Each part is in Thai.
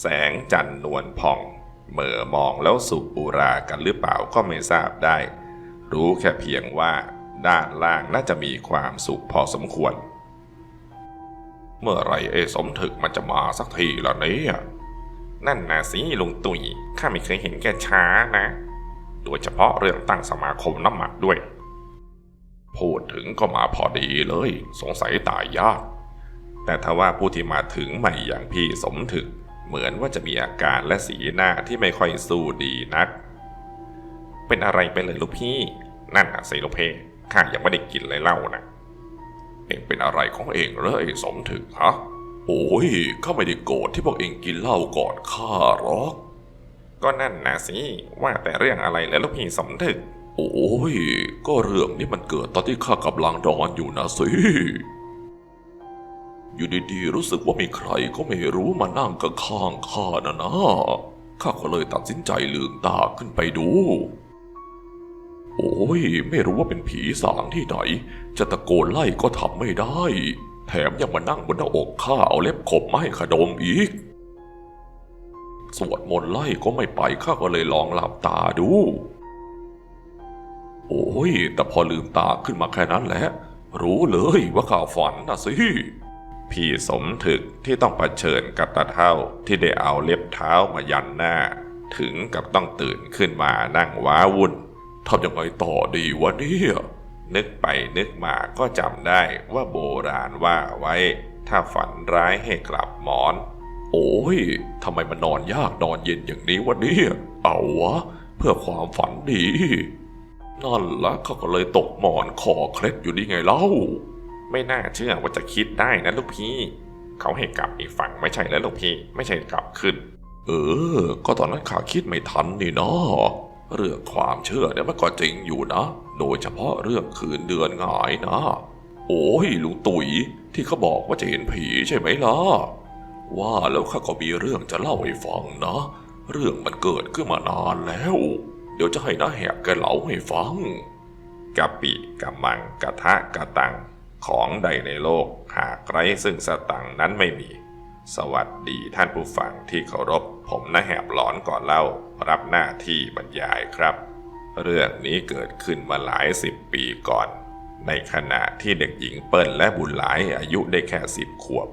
แสงจันนวลผ่อง เหม่อมองแล้วสูบบุรากันหรือเปล่าก็ไม่ทราบได้ รู้แค่เพียงว่าด้านล่างน่าจะมีความสุขพอสมควร เมื่อไรเอสมถึกมันจะมาสักทีละเนี่ยนั่นนะสิลุงตุยข้าไม่เคยเห็นแกช้านะ โดยเฉพาะเรื่องตั้งสมาคมน้ำหมักด้วย พูดถึงก็มาพอดีเลย สงสัยตายยาก แต่ถ้าว่าผู้ที่มาถึงใหม่อย่างพี่สมถึก เหมือนว่าจะมีอาการและสีหน้าที่ไม่ค่อยสู้ดีนัก เป็นอะไรไปเลยลูกพี่ นั่นนะสิลูกเพข้ายังไม่ได้กินเลยเล่านะเองเป็นอะไรของเองเหรอไอ้สมถึกฮะ โอ้ยข้าไม่ได้โกรธที่พวกเองกินเหล้าก่อนข้าหรอก ก็นั่นนะสิ ว่าแต่เรื่องอะไรเลยลูกพี่สมถึกโอ้ย ก็เรื่องนี้มันเกิดตอนที่ข้ากำลังนอนอยู่นะสิ อยู่ดีๆ รู้สึกว่ามีใครก็ไม่รู้มานั่งข้างข้านะนะข้าก็เลยตัดสินใจลืมตาขึ้นไปดู โอ้ย ไม่รู้ว่าเป็นผีสางที่ไหน จะตะโกนไล่ก็ทำไม่ได้ แถมยังมานั่งบนหน้าอกข้าเอาเล็บขบมาให้ขดมอีก สวดมนต์ไล่ก็ไม่ไปข้าก็เลยลองหลับตาดู โอ้ย แต่พอลืมตาขึ้นมาแค่นั้นแหละ รู้เลยว่าข้าฝันนะสิ พี่สมถึกที่ต้องเผชิญกับตาเท่าที่ได้เอาเล็บเท้ามายันหน้า ถึงกับต้องตื่นขึ้นมานั่งว้าวุ่นทำยังไงต่อดีวะเนี่ยนึกไปนึกมาก็จำได้ว่าโบราณว่าไว้ ถ้าฝันร้ายให้กลับหมอน โอ้ยทำไมมันนอนยากนอนเย็นอย่างนี้วะเนี่ย เอาวะ เพื่อความฝันดี นั่นละเขาก็เลยตกหมอนคอเคล็ดอยู่นี่ไงเล่า ไม่น่าเชื่อว่าจะคิดได้นะลูกพี่ เขาให้กลับอีกฝั่งไม่ใช่แล้วลูกพี่ ไม่ใช่กลับขึ้น เออ ก็ตอนนั้นข้าคิดไม่ทันนี่เนาะเรื่องความเชื่อเนี่ยมันก็จริงอยู่นะ โดยเฉพาะเรื่องคืนเดือนหงายนะ โอ้ยลุงตุ๋ยที่เขาบอกว่าจะเห็นผีใช่ไหมล่ะ ว่าแล้วข้าก็มีเรื่องจะเล่าให้ฟังนะ เรื่องมันเกิดขึ้นมานานแล้ว เดี๋ยวจะให้น้าแหบแกเล่าให้ฟังกะปิกะมังกะทะกะตัง ของใดในโลกหากไร้ซึ่งสตังนั้นไม่มี สวัสดีท่านผู้ฟังที่เคารพ ผมนะแหบหลอนก่อนเล่า รับหน้าที่บรรยายครับ เรื่องนี้เกิดขึ้นมาหลายสิบปีก่อน ในขณะที่เด็กหญิงเปิ้ลและบุญหลายอายุได้แค่สิบขวบ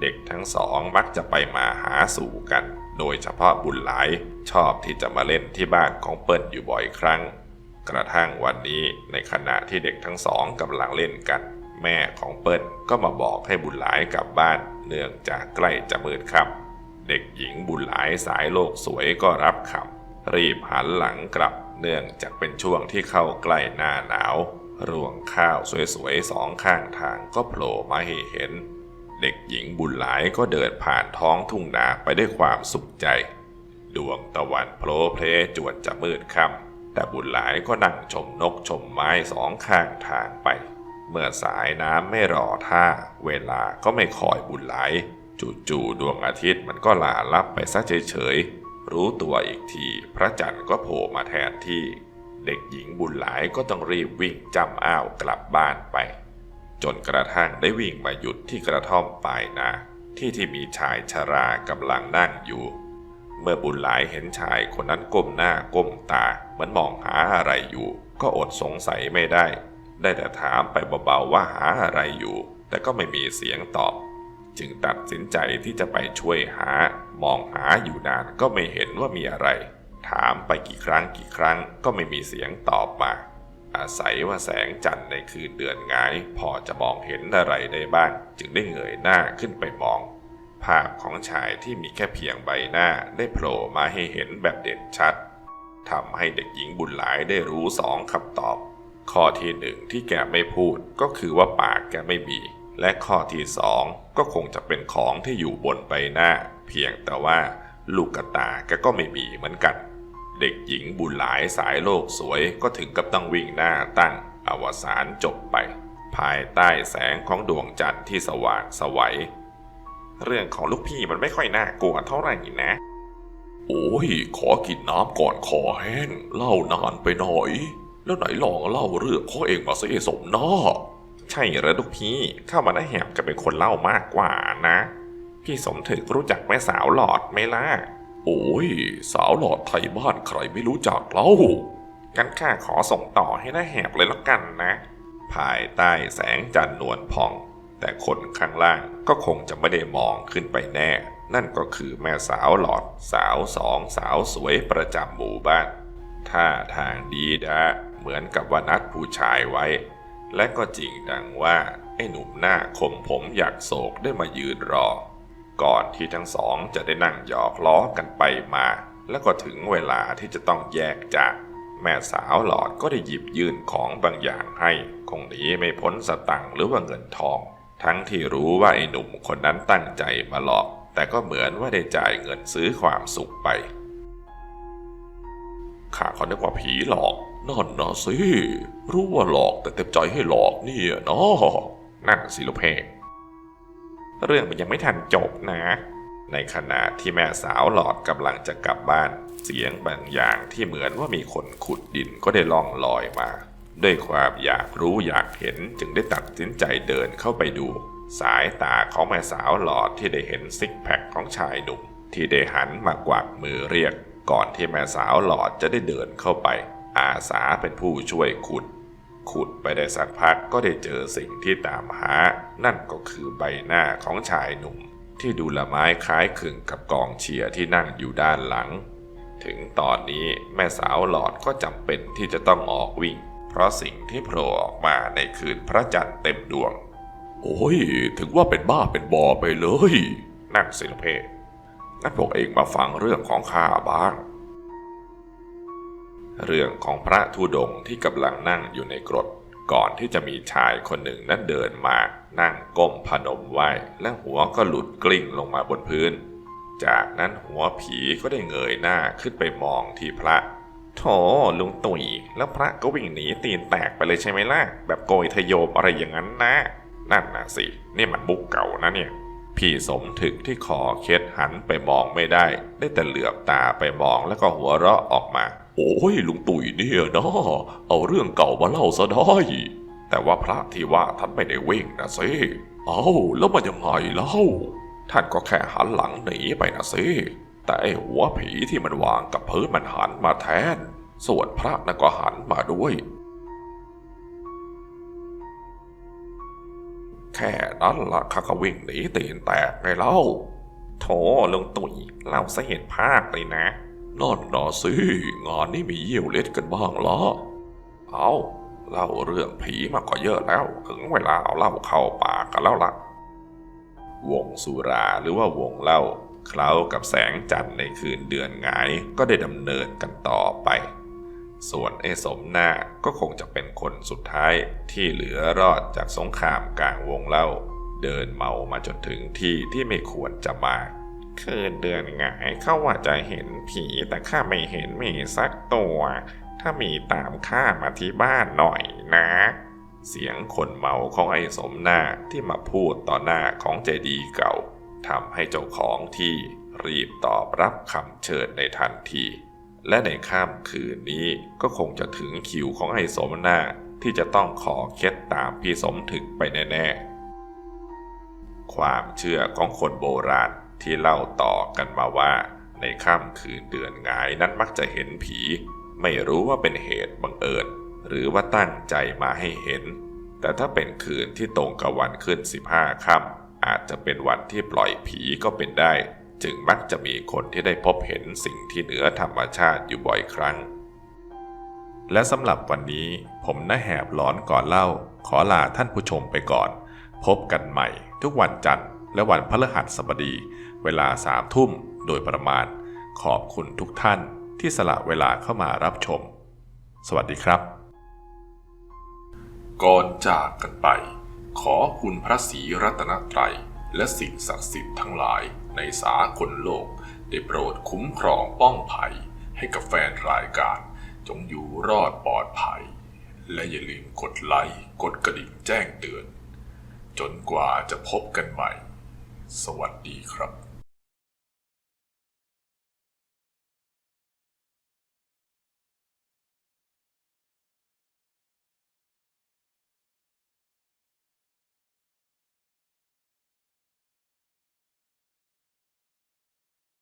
เด็กทั้งสองมักจะไปมาหาสู่กัน โดยเฉพาะบุญหลายชอบที่จะมาเล่นที่บ้านของเปิ้ลอยู่บ่อยครั้ง กระทั่งวันนี้ในขณะที่เด็กทั้งสองกำลังเล่นกัน แม่ของเปิ้ลก็มาบอกให้บุญหลายกลับบ้าน เนื่องจากใกล้จะมืดค่ำเด็กหญิงบุญหลายสายโลกสวยก็รับคำรีบหันหลังกลับ เนื่องจากเป็นช่วงที่เข้าใกล้หน้าหนาว รวงข้าวสวยๆสองข้างทางก็โผล่มาให้เห็น เด็กหญิงบุญหลายก็เดินผ่านท้องทุ่งนาไปด้วยความสุขใจ ดวงตะวันโผล่เพลจวนจะมืดค่ำแต่บุญหลายก็นั่งชมนกชมไม้สองข้างทางไป เมื่อสายน้ำไม่รอท่า เวลาก็ไม่คอยบุญไหล จู่ๆดวงอาทิตย์มันก็ลาลับไปซะเฉยๆ รู้ตัวอีกที พระจันทร์ก็โผล่มาแทนที่ เด็กหญิงบุญหลายก็ต้องรีบวิ่งจำอ้าวกลับบ้านไป จนกระทั่งได้วิ่งมาหยุดที่กระท่อมปลายนาที่ที่มีชายชรากำลังนั่งอยู่ เมื่อบุญหลายเห็นชายคนนั้นก้มหน้าก้มตาเหมือนมองหาอะไรอยู่ ก็อดสงสัยไม่ได้ ได้แต่ถามไปเบาๆว่าหาอะไรอยู่ แต่ก็ไม่มีเสียงตอบ จึงตัดสินใจที่จะไปช่วยหามองหาอยู่นานก็ไม่เห็นว่ามีอะไร ถามไปกี่ครั้งกี่ครั้งก็ไม่มีเสียงตอบมา อาศัยว่าแสงจันทร์ในคืนเดือนงาย พอจะมองเห็นอะไรได้บ้าง จึงได้เงยหน้าขึ้นไปมอง ภาพของชายที่มีแค่เพียงใบหน้าได้โผล่มาให้เห็นแบบเด่นชัดทำให้เด็กหญิงบุญหลายได้รู้สองคำตอบ ข้อที่หนึ่งที่แกไม่พูดก็คือว่าปากแกไม่มี และข้อที่สองก็คงจะเป็นของที่อยู่บนใบหน้า เพียงแต่ว่าลูกกระตาแกก็ไม่มีเหมือนกัน เด็กหญิงบุญหลายสายโลกสวยก็ถึงกับต้องวิ่งหน้าตั้ง อวสานจบไป ภายใต้แสงของดวงจันทร์ที่สว่างสวัยเรื่องของลูกพี่มันไม่ค่อยน่ากลัวเท่าไหร่นะ โอ้ย ขอกินน้ำก่อนคอแห้ง เล่านานไปหน่อย แล้วไหนลองเล่าเรื่องของเองมาสิสมน้าใช่เหรอลูกพี่เข้ามาได้แหบจะเป็นคนเล่ามากกว่านะ พี่สมถึกรู้จักแม่สาวหลอดไหมล่ะ โอ้ย สาวหลอดไทยบ้านใครไม่รู้จักเล่ากันข้าขอส่งต่อให้หน้าแหบเลยละกันนะ ภายใต้แสงจันทร์นวลพอง แต่คนข้างล่างก็คงจะไม่ได้มองขึ้นไปแน่ นั่นก็คือแม่สาวหลอด สาวสองสาวสวยประจำหมู่บ้านท่าทางดีดะ เหมือนกับว่านัดผู้ชายไว้ และก็จริงดังว่าไอ้หนุ่มหน้าคมผมอยากโศกได้มายืนรอ ก่อนที่ทั้งสองจะได้นั่งหยอกล้อกันไปมา แล้วก็ถึงเวลาที่จะต้องแยกจาก แม่สาวหลอดก็ได้หยิบยื่นของบางอย่างให้ คงหนีไม่พ้นสตังหรือว่าเงินทอง ทั้งที่รู้ว่าไอ้หนุ่มคนนั้นตั้งใจมาหลอก แต่ก็เหมือนว่าได้จ่ายเงินซื้อความสุขไปข้าเขานึกว่าผีหลอก นั่นนะสิ รู้ว่าหลอกแต่เต็มใจให้หลอกเนี่ยเนาะนั่นสิลูกเพงเรื่องมันยังไม่ทันจบนะ ในขณะที่แม่สาวหลอดกำลังจะกลับบ้าน เสียงบางอย่างที่เหมือนว่ามีคนขุดดินก็ได้ล่องลอยมา ด้วยความอยากรู้อยากเห็นจึงได้ตัดสินใจเดินเข้าไปดู สายตาของแม่สาวหลอดที่ได้เห็นซิกแพคของชายหนุ่มที่ได้หันมากวักมือเรียก ก่อนที่แม่สาวหลอดจะได้เดินเข้าไป อาสาเป็นผู้ช่วยขุด ขุดไปได้สักพักก็ได้เจอสิ่งที่ตามหา นั่นก็คือใบหน้าของชายหนุ่ม ที่ดูละไม้คล้ายคลึงกับกองเชียร์ที่นั่งอยู่ด้านหลัง ถึงตอนนี้แม่สาวหลอดก็จำเป็นที่จะต้องออกวิ่ง เพราะสิ่งที่โผล่ออกมาในคืนพระจันทร์เต็มดวง โอ้ย ถึงว่าเป็นบ้าเป็นบอไปเลย นั่นสิลเพงั้นพวกเองมาฟังเรื่องของข้าบ้าง เรื่องของพระธุดงที่กำลังนั่งอยู่ในกรด ก่อนที่จะมีชายคนหนึ่งนั้นเดินมานั่งก้มพนมไหวและหัวก็หลุดกลิ้งลงมาบนพื้น จากนั้นหัวผีก็ได้เงยหน้าขึ้นไปมองที่พระโถลุงตุยแล้วพระก็วิ่งหนีตีนแตกไปเลยใช่ไหมล่ะ แบบโกยทะโยมอะไรอย่างนั้นนะ นั่นนะสิ นี่มันมุกเก่านะเนี่ย พี่สมถึกที่คอเคล็ดหันไปมองไม่ได้ ได้แต่เหลือบตาไปมองแล้วก็หัวเราะออกมา โอ้ยลุงตุ๋ยเนี่ยนะเอาเรื่องเก่ามาเล่าซะได้แต่ว่าพระที่ว่าท่านไม่ได้วิ่งนะสิเอาแล้วมันยังไงเล่า ท่านก็แค่หันหลังหนีไปนะสิแต่ไอ้หัวผีที่มันวางกับพื้นมันหันมาแทน ส่วนพระนั่นก็หันมาด้วย แค่นั้นละข้าก็วิ่งหนีตีนแตกไงเล่า โถลุงตุ๋ยเราซะเห็นภาคเลยนะ นั่นนะสิงานนี้มีเยี่ยวเล็ดกันบ้างละเอาเล่าเรื่องผีมาก็เยอะแล้ว ถึงเวลาเอาเล้าเข้าปากกันแล้วล่ะ วงสุราหรือว่าวงเล่าเคล้ากับแสงจันทร์ในคืนเดือนงายก็ได้ดำเนินกันต่อไป ส่วนไอ้สมหน้าก็คงจะเป็นคนสุดท้ายที่เหลือรอดจากสงครามกลางวงเล่า เดินเมามาจนถึงที่ที่ไม่ควรจะมา คืนเดือนหงายเขาว่าจะเห็นผีแต่ข้าไม่เห็นมีสักตัว ถ้ามีตามข้ามาที่บ้านหน่อยนะ เสียงคนเมาของไอ้สมหน้าที่มาพูดต่อหน้าของเจดีเก่าทำให้เจ้าของที่รีบตอบรับคำเชิญในทันที และในค่ำคืนนี้ก็คงจะถึงคิวของไอ้สมหน้าที่จะต้องขอเคล็ดตามพี่สมถึกไปแน่ๆ ความเชื่อของคนโบราณ ที่เล่าต่อกันมาว่า ในค่ำคืนเดือนหงายนั้นมักจะเห็นผี ไม่รู้ว่าเป็นเหตุบังเอิญหรือว่าตั้งใจมาให้เห็น แต่ถ้าเป็นคืนที่ตรงกับวันขึ้น 15ค่ำอาจจะเป็นวันที่ปล่อยผีก็เป็นได้ จึงมักจะมีคนที่ได้พบเห็นสิ่งที่เหนือธรรมชาติอยู่บ่อยครั้ง และสำหรับวันนี้ผมน้าแหบหลอนก่อนเล่า ขอลาท่านผู้ชมไปก่อน พบกันใหม่ทุกวันจันทร์และวันพฤหัสบดี เวลาสามทุ่มโดยประมาณ ขอบคุณทุกท่านที่สละเวลาเข้ามารับชม สวัสดีครับ ก่อนจากกันไป ขอคุณพระศรีรัตนตรัย และสิ่งศักดิ์สิทธิ์ทั้งหลายในสากลโลก ได้โปรดคุ้มครองป้องภัย ให้กับแฟนรายการ จงอยู่รอดปลอดภัย และอย่าลืมกดไลค์กดกระดิ่งแจ้งเตือน จนกว่าจะพบกันใหม่ สวัสดีครับ